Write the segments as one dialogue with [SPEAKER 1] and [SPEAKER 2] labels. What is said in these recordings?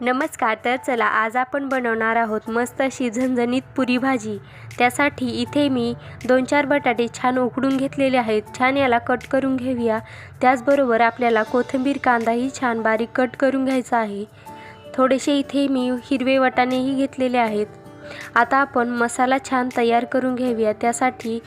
[SPEAKER 1] नमस्कार तर चला आज आपण बनवणार आहोत मस्त अशी झणझणीत पुरी भाजी. त्यासाठी इथे मी दोन चार बटाटे छान उकडून घेतलेले आहेत. छान याला कट करून घेऊया. त्याचबरोबर आपल्याला कोथिंबीर कांदाही छान बारीक कट करून घ्यायचा आहे. थोडेसे इथे मी हिरवे वटाणेही घेतलेले आहेत. आता आपण मसाला छान तयार करून घेऊया त्यासाठी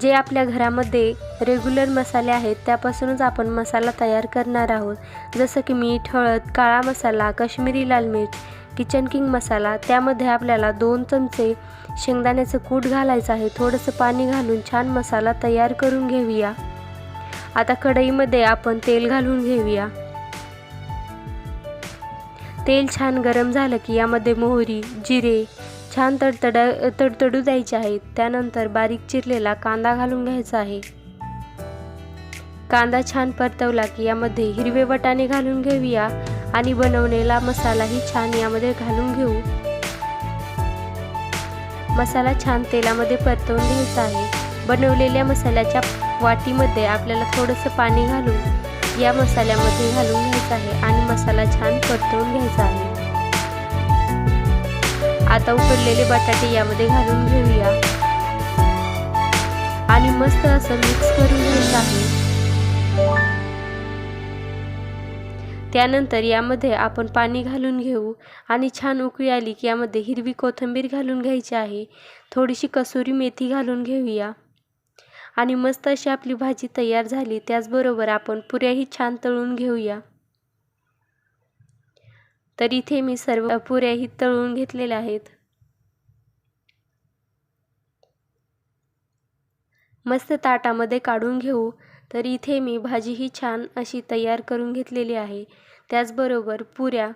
[SPEAKER 1] जे आपल्या घरामध्ये रेग्युलर मसाले आहेत त्यापासूनच आपण मसाला तयार करणार आहोत. जसं की मीठ हळद काळा मसाला काश्मीरी लाल मिर्च किचन किंग मसाला. त्यामध्ये आपल्याला दोन चमचे शेंगदाण्याचं कूट घालायचं आहे. थोडंसं पाणी घालून छान मसाला तयार करून घेऊया. आता कढईमध्ये आपण तेल घालून घेऊया. तेल छान गरम झालं की यामध्ये मोहरी जिरे छान तडतडा तडतडू द्यायचे आहेत. त्यानंतर बारीक चिरलेला कांदा घालून घ्यायचा आहे. कांदा छान परतवला की यामध्ये हिरवे वटाणे घालून घेऊया आणि बनवलेला मसालाही छान यामध्ये घालून घेऊ. मसाला छान तेलामध्ये परतवून घ्यायचा आहे. बनवलेल्या मसाल्याच्या वाटीमध्ये आपल्याला थोडंसं पाणी घालून या मसाल्यामध्ये घालून घ्यायचं आहे आणि मसाला छान परतवून घ्यायचा आहे. आता उकडलेले बटाटे यामध्ये घालून घेऊया. आणि मस्त असं मिक्स करून घ्यायचं आहे. त्यानंतर यामध्ये आपण पाणी घालून घेऊ. आणि छान उकळी आली की यामध्ये हिरवी कोथिंबीर घालून घ्यायची आहे. थोडीशी कसुरी मेथी घालून घेऊया. आणि मस्त अशी आपली भाजी तयार झाली. त्याचबरोबर आपण पुऱ्याही छान तळून घेऊया. तर इथे मी सर्व पुऱ्याही तळून घेतलेल्या आहेत. मस्त ताटामध्ये काढून घेऊ. तर इथे मी भाजी ही छान अशी तयार करून घेतलेली आहे. त्याचबरोबर पुऱ्या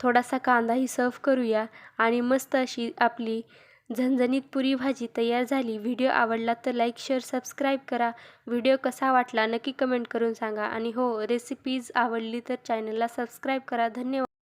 [SPEAKER 1] थोडासा कांदाही सर्व करूया आणि मस्त अशी आपली झणझणीत पुरी भाजी तयार झाली. व्हिडिओ आवडला तर लाईक शेअर सबस्क्राईब करा. व्हिडिओ कसा वाटला नक्की कमेंट करून सांगा. आणि हो रेसिपीज आवडली तर चॅनलला सबस्क्राईब करा. धन्यवाद.